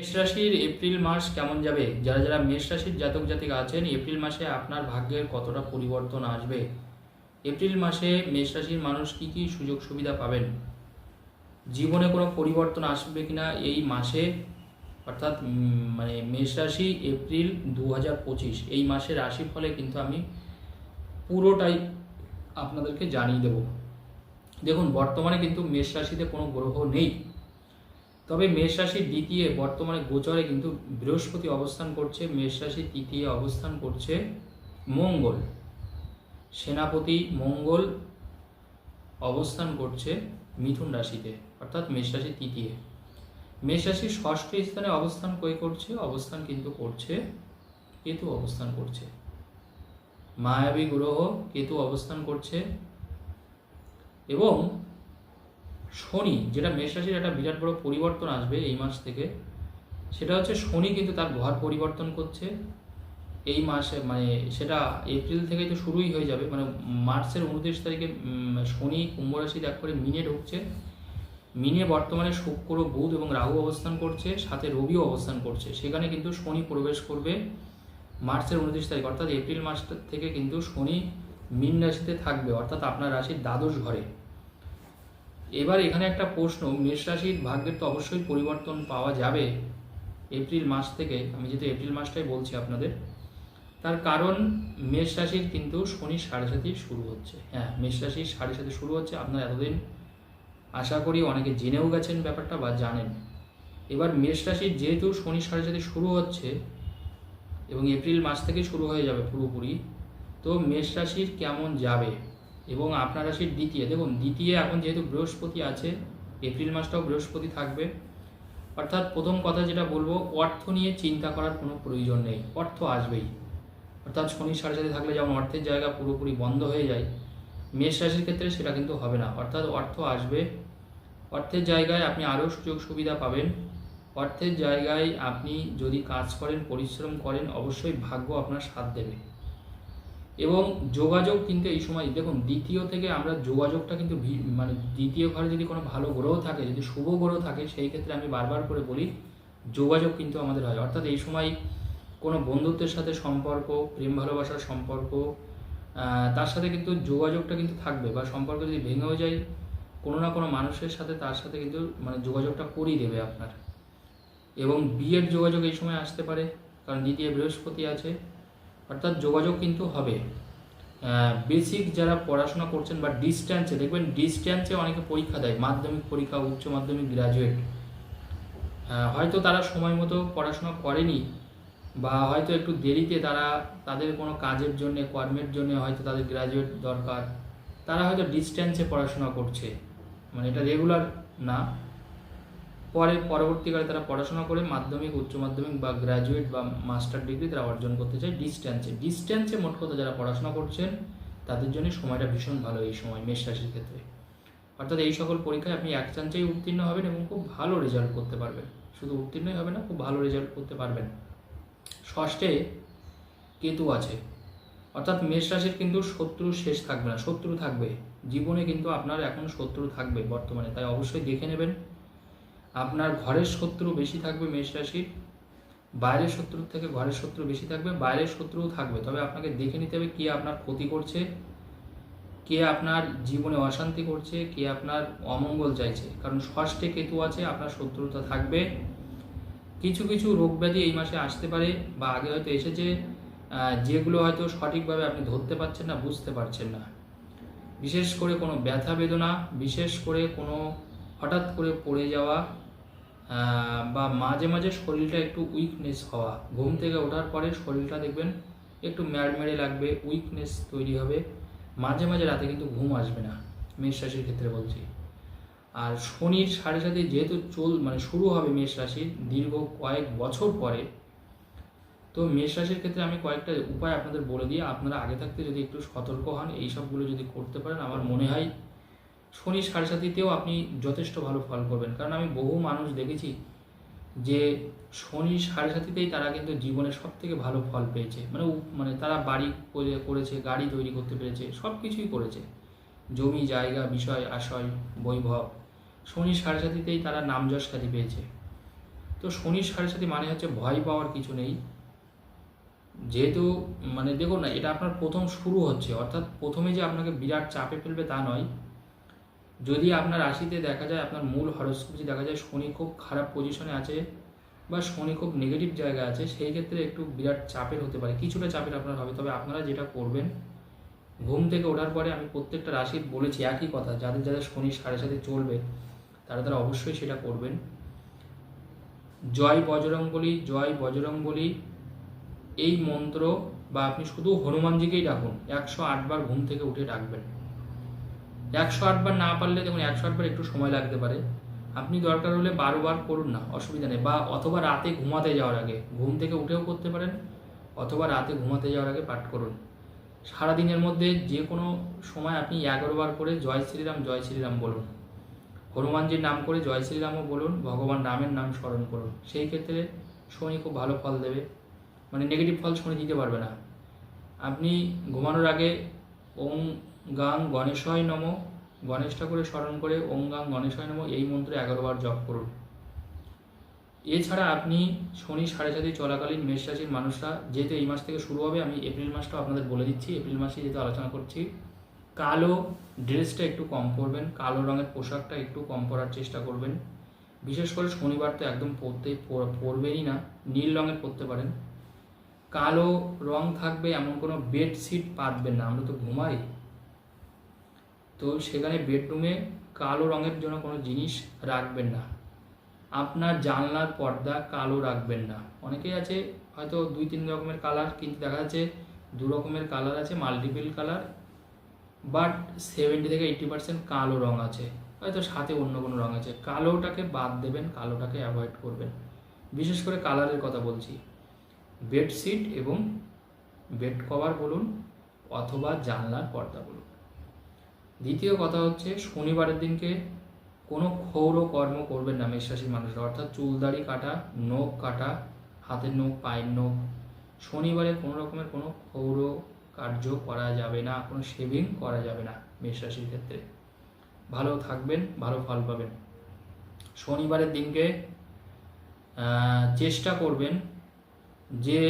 মেষ রাশির এপ্রিল মাস কেমন যাবে? যারা যারা মেষ রাশির জাতক জাতিকা আছেন, এপ্রিল মাসে আপনার ভাগ্যের কতটা পরিবর্তন আসবে? এপ্রিল মাসে মেষ রাশির মানুষ কি কি সুযোগ সুবিধা পাবেন? জীবনে কোনো পরিবর্তন আসবে কিনা এই মাসে? অর্থাৎ মানে মেষ রাশি এপ্রিল দু পঁচিশ, এই মাসের রাশি ফলে কিন্তু আমি পুরোটাই আপনাদেরকে জানিয়ে দেব। দেখুন, বর্তমানে কিন্তু মেষ রাশিতে কোনো গ্রহ নেই। তবে মেষ রাশির দ্বিতীয়, বর্তমানে গোচরে কিন্তু বৃহস্পতি অবস্থান করছে, মেষ রাশির তৃতীয় অবস্থান করছে মঙ্গল। সেনাপতি মঙ্গল অবস্থান করছে মিথুন রাশিতে, অর্থাৎ মেষ রাশির তৃতীয়। মেষ রাশির ষষ্ঠ স্থানে অবস্থান কই করছে? অবস্থান কিন্তু করছে কেতু অবস্থান করছে। মায়াবী গ্রহ কেতু অবস্থান করছে এবং শনি, যেটা মেষ রাশির একটা বিরাট বড় পরিবর্তন আসবে এই মাস থেকে, সেটা হচ্ছে শনি কিন্তু তার ঘর পরিবর্তন করছে। এই মাসে মানে সেটা এপ্রিল থেকে তো শুরুই হয়ে যাবে মানে মার্চের উনত্রিশ তারিখে শনি কুম্ভ রাশি ত্যাগ করে মিনে ঢুকছে। মিনে বর্তমানে শুক্র, বুধ এবং রাহু অবস্থান করছে, সাথে রবিও অবস্থান করছে। সেখানে কিন্তু শনি প্রবেশ করবে মার্চের উনত্রিশ তারিখ, অর্থাৎ এপ্রিল মাস থেকে কিন্তু শনি মিন রাশিতে থাকবে, অর্থাৎ আপনার রাশির দ্বাদশ ঘরে। এবার এখানে একটা প্রশ্ন, মেষ রাশির ভাগ্যের তো অবশ্যই পরিবর্তন পাওয়া যাবে এপ্রিল মাস থেকে, আমি যেহেতু এপ্রিল মাসটাই বলছি আপনাদের, তার কারণ মেষ রাশির কিন্তু শনি সাড়ে সাথেই শুরু হচ্ছে। হ্যাঁ মেষ রাশির সাড়ে সাথে শুরু হচ্ছে, আপনারা এতদিন আশা করি অনেকে জেনেও গেছেন ব্যাপারটা বা জানেন। এবার মেষ রাশির যেহেতু শনি সাড়ে সাথে শুরু হচ্ছে এবং এপ্রিল মাস থেকে শুরু হয়ে যাবে পুরোপুরি, তো মেষ রাশির কেমন যাবে? এবং আপনার রাশির দ্বিতীয়, দেখুন, দ্বিতীয় এখন যেহেতু বৃহস্পতি আছে, এপ্রিল মাসটাও বৃহস্পতি থাকবে। অর্থাৎ প্রথম কথা যেটা বলব, অর্থ নিয়ে চিন্তা করার কোনো প্রয়োজন নেই, অর্থ আসবেই। অর্থাৎ শনি সাড়ে সাথে থাকলে যেমন অর্থের জায়গা পুরোপুরি বন্ধ হয়ে যায়, মেষ রাশির ক্ষেত্রে সেটা কিন্তু হবে না। অর্থাৎ অর্থ আসবে, অর্থের জায়গায় আপনি আরও সুযোগ সুবিধা পাবেন। অর্থের জায়গায় আপনি যদি কাজ করেন, পরিশ্রম করেন, অবশ্যই ভাগ্য আপনার সাথ দেবে। এবং যোগাযোগ কিন্তু এই সময়, দেখুন, দ্বিতীয় থেকে আমরা যোগাযোগটা কিন্তু মানে দ্বিতীয় ঘরে যদি কোনো ভালো গ্রহ থাকে, যদি শুভ গ্রহ থাকে, সেই ক্ষেত্রে আমি বারবার করে বলি, যোগাযোগ কিন্তু আমাদের হয়। অর্থাৎ এই সময় কোনো বন্ধুত্বের সাথে সম্পর্ক, প্রেম ভালোবাসার সম্পর্ক তার সাথে কিন্তু যোগাযোগটা কিন্তু থাকবে বা সম্পর্ক যদি ভেঙেও যায়, কোনো না কোনো মানুষের সাথে তার সাথে কিন্তু মানে যোগাযোগটা করিয়ে দেবে আপনার। এবং বিয়ের যোগাযোগ এই সময় আসতে পারে, কারণ দ্বিতীয় বৃহস্পতি আছে। অর্থাৎ যোগাযোগ কিন্তু হবে। বেসিক যারা পড়াশোনা করছেন বা ডিস্ট্যান্সে দেখবেন ডিস্ট্যান্সে অনেকে পরীক্ষা দেয়, মাধ্যমিক পরীক্ষা, উচ্চ মাধ্যমিক গ্রাজুয়েট হয়তো তারা সময় মতো পড়াশোনা করেনি বা হয়তো একটু দেরিতে তারা তাদের কোনো কাজের জন্য, কর্মের জন্য হয়তো তাদের গ্রাজুয়েট দরকার। তারা হয়তো ডিস্ট্যান্সে পড়াশোনা করছে। মানে এটা রেগুলার না। পরে পরবর্তীকালে তারা পড়াশোনা করে মাধ্যমিক, উচ্চ মাধ্যমিক বা গ্র্যাজুয়েট বা মাস্টার ডিগ্রি তারা অর্জন করতে চায় ডিস্ট্যান্সে ডিস্ট্যান্সে মোট কথা যারা পড়াশোনা করছেন, তাদের জন্য সময়টা ভীষণ ভালো এই সময় মেষ রাশির ক্ষেত্রে। অর্থাৎ এই সকল পরীক্ষায় আপনি এক চান্সেই উত্তীর্ণ হবেন এবং খুব ভালো রেজাল্ট করতে পারবেন। শুধু উত্তীর্ণই হবে না, খুব ভালো রেজাল্ট করতে পারবেন। ষষ্ঠে কেতু আছে। অর্থাৎ মেষ রাশির কিন্তু শত্রু শেষ থাকবে না, শত্রু থাকবে। জীবনে কিন্তু আপনার এখন শত্রু থাকবে বর্তমানে, তাই অবশ্যই দেখে নেবেন। আপনার ঘরের শত্রু বেশি থাকবে মেষ রাশির, বাইরের শত্রুর থেকে ঘরের শত্রু বেশি থাকবে, বাইরের শত্রুও থাকবে। তবে আপনাকে দেখে নিতে হবে কে আপনার ক্ষতি করছে, কে আপনার জীবনে অশান্তি করছে, কে আপনার অমঙ্গল চাইছে। কারণ ষষ্ঠে কেতু আছে, আপনার শত্রুতা থাকবে। কিছু কিছু রোগ ব্যাধি এই মাসে আসতে পারে বা আগে হয়তো এসেছে যেগুলো হয়তো সঠিকভাবে আপনি ধরতে পারছেন না, বুঝতে পারছেন না। বিশেষ করে কোনো ব্যথা বেদনা, বিশেষ করে কোনো হঠাৎ করে পড়ে যাওয়া বা মাঝে মাঝে শরীরটা একটু উইকনেস হওয়া। ঘুম থেকে ওঠার পরে শরীরটা দেখবেন একটু ম্যাড় মেরে লাগবে উইকনেস তৈরি হবে। মাঝে মাঝে রাতে কিন্তু ঘুম আসবে না, মেষ রাশির ক্ষেত্রে বলছি। আর শনির সাড়ে সাথে যেহেতু চল মানে শুরু হবে মেষ রাশির দীর্ঘ কয়েক বছর পরে, তো মেষ রাশির ক্ষেত্রে আমি কয়েকটা উপায় আপনাদের বলে দিয়ে আপনারা আগে থাকতে যদি একটু সতর্ক হন, এই সবগুলো যদি করতে পারেন, আমার মনে হয় শনি সাড়ে সাতিতেও আপনি যথেষ্ট ভালো ফল করবেন। কারণ আমি বহু মানুষ দেখেছি যে শনি সাড়ে সাতিতেই তারা কিন্তু জীবনে সব থেকে ভালো ফল পেয়েছে। মানে মানে তারা বাড়ি করে- করেছে, গাড়ি তৈরি করতে পেরেছে সব কিছুই করেছে। জমি, জায়গা, বিষয় আশয় বৈভব, শনি সাড়ে সাতিতেই তারা নাম যশ খ্যাতি পেয়েছে। তো শনির সাড়ে সাথে মানে হচ্ছে ভয় পাওয়ার কিছু নেই। যেহেতু মানে দেখুন না, এটা আপনার প্রথম শুরু হচ্ছে। অর্থাৎ প্রথমে যে আপনাকে বিরাট চাপে ফেলবে তা নয়। যদি আপনার রাশিতে দেখা যায় আপনার মূল হরস্কোপ যদি দেখা যায় শনি খুব খারাপ পজিশনে আছে বা শনি খুব নেগেটিভ জায়গায় আছে, সেই ক্ষেত্রে একটু বিরাট চাপের হতে পারে। কিছুটা চাপের আপনার হবে, তবে আপনারা যেটা করবেন, ঘুম থেকে ওঠার পরে আমি প্রত্যেকটা রাশির বলেছি একই কথা, যাদের যাদের শনি সাড়ে সাথে চলবে, তারা তারা অবশ্যই সেটা করবেন। জয় বজরং বলি জয় বজরং বলি এই মন্ত্র বা আপনি শুধু হনুমানজিকেই ডাকুন, একশো আটবার ঘুম থেকে উঠে ডাকবেন। একশো আটবার না পারলে দেখুন, একশো আটবার একটু সময় লাগতে পারে। আপনি দরকার হলে বারোবার করুন না, অসুবিধা নেই। বা অথবা রাতে ঘুমাতে যাওয়ার আগে, ঘুম থেকে উঠেও করতে পারেন, অথবা রাতে ঘুমাতে যাওয়ার আগে পাঠ করুন। সারাদিনের মধ্যে যে কোনো সময় আপনি এগারো বার করে জয় শ্রীরাম জয় শ্রীরাম বলুন। হনুমানজির নাম করে জয় শ্রীরামও বলুন, ভগবান রামের নাম স্মরণ করুন। সেই ক্ষেত্রে শনি খুব ভালো ফল দেবে। মানে নেগেটিভ ফল শনি দিতে পারবে না। আপনি ঘুমানোর আগে ওম গাং গণেশয় নম। গণেশ ঠাকুরের স্মরণ করে ওম গাং গণেশয় নম, এই মন্ত্রে এগারো বার জপ করুন। এছাড়া আপনি শনি সাড়ে সাথে চলাকালীন মেষ রাশির মানুষরা, যেহেতু এই মাস থেকে শুরু হবে, আমি এপ্রিল মাসটাও আপনাদের বলে দিচ্ছি, এপ্রিল মাসে যেহেতু আলোচনা করছি, কালো ড্রেসটা একটু কম পরবেন, কালো রঙের পোশাকটা একটু কম পরার চেষ্টা করবেন। বিশেষ করে শনিবার তো একদম পরতে পরবেনই না, নীল রঙের পরতে পারেন। কালো রং থাকবে, এমন কোনো বেডশিট পাতবেন না, আমরা তো ঘুমাই। তো সেখানে বেডরুমে কালো রঙের জন্য কোনো জিনিস রাখবেন না। আপনার জানলার পর্দা কালো রাখবেন না। অনেকেই আছে, হয়তো দুই তিন রকমের কালার কিন্তু দেখা যাচ্ছে দু রকমের কালার আছে মাল্টিপল কালার বাট সেভেন্টি থেকে এইটি পার্সেন্ট কালো রং আছে। হয়তো সাথে অন্য কোনো রঙ আছে। কালোটাকে বাদ দেবেন, কালোটাকে অ্যাভয়েড করবেন। বিশেষ করে কালারের কথা বলছি। বেডশিট এবং বেড কভার বলুন, অথবা জানলার পর্দা বলুন। দ্বিতীয় কথা হচ্ছে, শনিবারের দিনকে কোনো ক্ষৌর কর্ম করবেন না মেষরাশির মানুষরা। অর্থাৎ চুলদাড়ি কাটা, নখ কাটা, হাতের নখ, পায়ের নখ, শনিবারে কোনো রকমের কোনো ক্ষৌর কার্য করা যাবে না, কোনো শেভিং করা যাবে না মেষরাশির ক্ষেত্রে। ভালো থাকবেন, ভালো ফল পাবেন। শনিবারের দিনকে চেষ্টা করবেন যে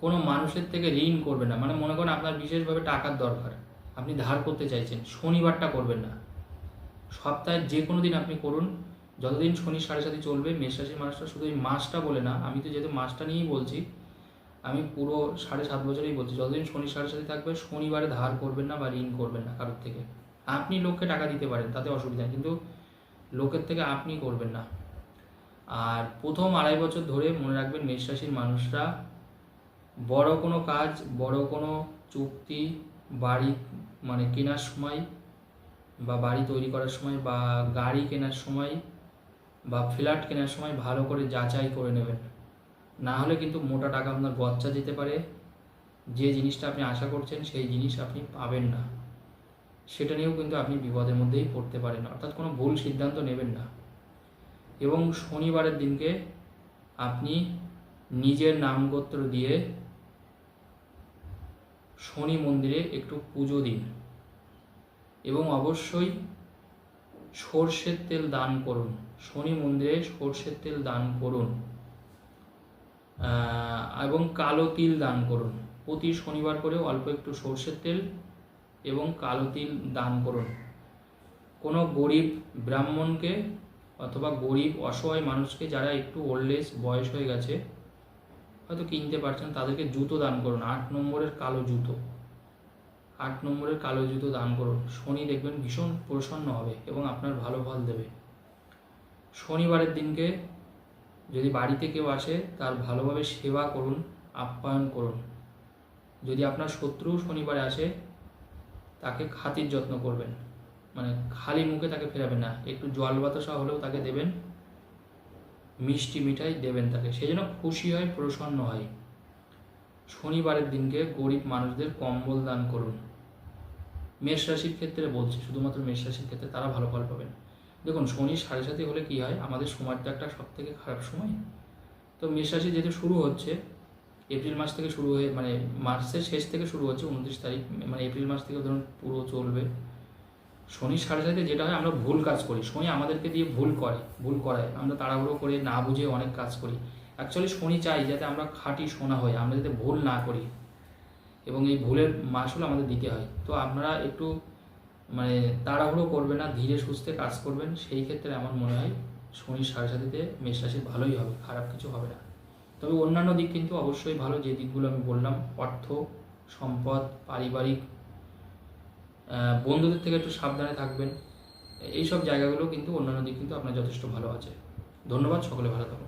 কোনো মানুষের থেকে ঋণ করবে না। মানে মনে করেন আপনার বিশেষভাবে টাকার দরকার। আপনি ধার করতে চাইছেন, শনিবারটা করবেন না। সপ্তাহের যে কোনো দিন আপনি করুন। যতদিন শনি সাড়ে সাথে চলবে, মেষ রাশির মানুষটা শুধু এই মাসটা বলে না, আমি তো যেহেতু মাসটা নিয়েই বলছি, আমি পুরো সাড়ে সাত বছরেই বলছি, যতদিন শনি সাড়ে সাথে থাকবে, শনিবারে ধার করবেন না বা ঋণ করবেন না কারোর থেকে। আপনি লোককে টাকা দিতে পারেন, তাতে অসুবিধা কিন্তু লোকের থেকে আপনি করবেন না। আর প্রথম আড়াই বছর ধরে মনে রাখবেন, মেষ রাশির মানুষরা বড় কোনো কাজ, বড় কোনো চুক্তি, বাড়ি মানে কেনার সময় বা বাড়ি তৈরি করার সময় বা গাড়ি কেনার সময় বা ফ্ল্যাট কেনার সময় ভালো করে যাচাই করে নেবেন। না হলে কিন্তু মোটা টাকা আপনার গচ্চা যেতে পারে। যে জিনিসটা আপনি আশা করছেন সেই জিনিস আপনি পাবেন না। সেটা নিয়েও কিন্তু আপনি বিপদের মধ্যেই পড়তে পারেন। অর্থাৎ কোনো ভুল সিদ্ধান্ত নেবেন না। এবং শনিবারের দিনকে আপনি নিজের নামগোত্র দিয়ে শনি মন্দিরে একটু পুজো দিন। এবং অবশ্যই সর্ষের তেল দান করুন। শনি মন্দিরে সর্ষের তেল দান করুন। এবং কালো তিল দান করুন। প্রতি শনিবার করে অল্প একটু সর্ষের তেল এবং কালো তিল দান করুন। কোনো গরিব ব্রাহ্মণকে অথবা গরিব অসহায় মানুষকে যারা একটু ওল্ড এজ বয়স হয়ে গেছে হয়তো কিনতে পারছেন, তাদেরকে জুতো দান করুন। আট নম্বরের কালো জুতো। আট নম্বরের কালো জুতো দান করুন। শনি দেখবেন ভীষণ প্রসন্ন হবে এবং আপনার ভালো ফল দেবে। শনিবারের দিনকে যদি বাড়িতে কেউ আসে, তার ভালোভাবে সেবা করুন, আপ্যায়ন করুন। যদি আপনার শত্রু শনিবারে আসে, তাকে খাতির যত্ন করবেন। মানে খালি মুখে তাকে ফেরাবেন না, একটু জল বাতাসা হলেও তাকে দেবেন। মিষ্টি মিঠাই দেবেন তাকে। সে যেন খুশি হয়, প্রসন্ন হয়। শনিবারের দিনকে গরিব মানুষদের কম্বল দান করুন। মেষ রাশির ক্ষেত্রে বলছি, শুধুমাত্র মেষ রাশির ক্ষেত্রে তারা ভালো ফল পাবেন। দেখুন, শনি সাড়ে সাথে হলে কি হয়? আমাদের সময়টা একটা সব থেকে খারাপ সময়। তো মেষ রাশি যেহেতু শুরু হচ্ছে, এপ্রিল মাস থেকে শুরু হয়ে মানে মার্চের শেষ থেকে শুরু হচ্ছে, উনত্রিশ তারিখ মানে এপ্রিল মাস থেকে ধরুন পুরো চলবে। শনির সাড়ে সাথে যেটা হয়, আমরা ভুল কাজ করি। শনি আমাদেরকে দিয়ে ভুল করে, ভুল করায়। আমরা তাড়াহুড়ো করে না বুঝে অনেক কাজ করি। অ্যাকচুয়ালি শনি চাই যাতে আমরা খাঁটি সোনা হই, আমরা যাতে ভুল না করি। এবং এই ভুলের মাসুল আমাদের দিতে হয়। তো আপনারা একটু মানে তাড়াহুড়ো করবে না, ধীরে সুস্থে কাজ করবেন। সেই ক্ষেত্রে আমার মনে হয় শনির সাড়ে সাথীতে মেষ রাশি ভালোই হবে, খারাপ কিছু হবে না। তবে অন্যান্য দিক কিন্তু অবশ্যই ভালো। যে দিকগুলো আমি বললাম, অর্থ, সম্পদ, পারিবারিক বন্ধুদের থেকে একটু সাবধানে থাকবেন। এইসব জায়গাগুলো কিন্তু অন্যান্য দিক কিন্তু আপনার যথেষ্ট ভালো আছে। ধন্যবাদ, সকলে ভালো থাকুন।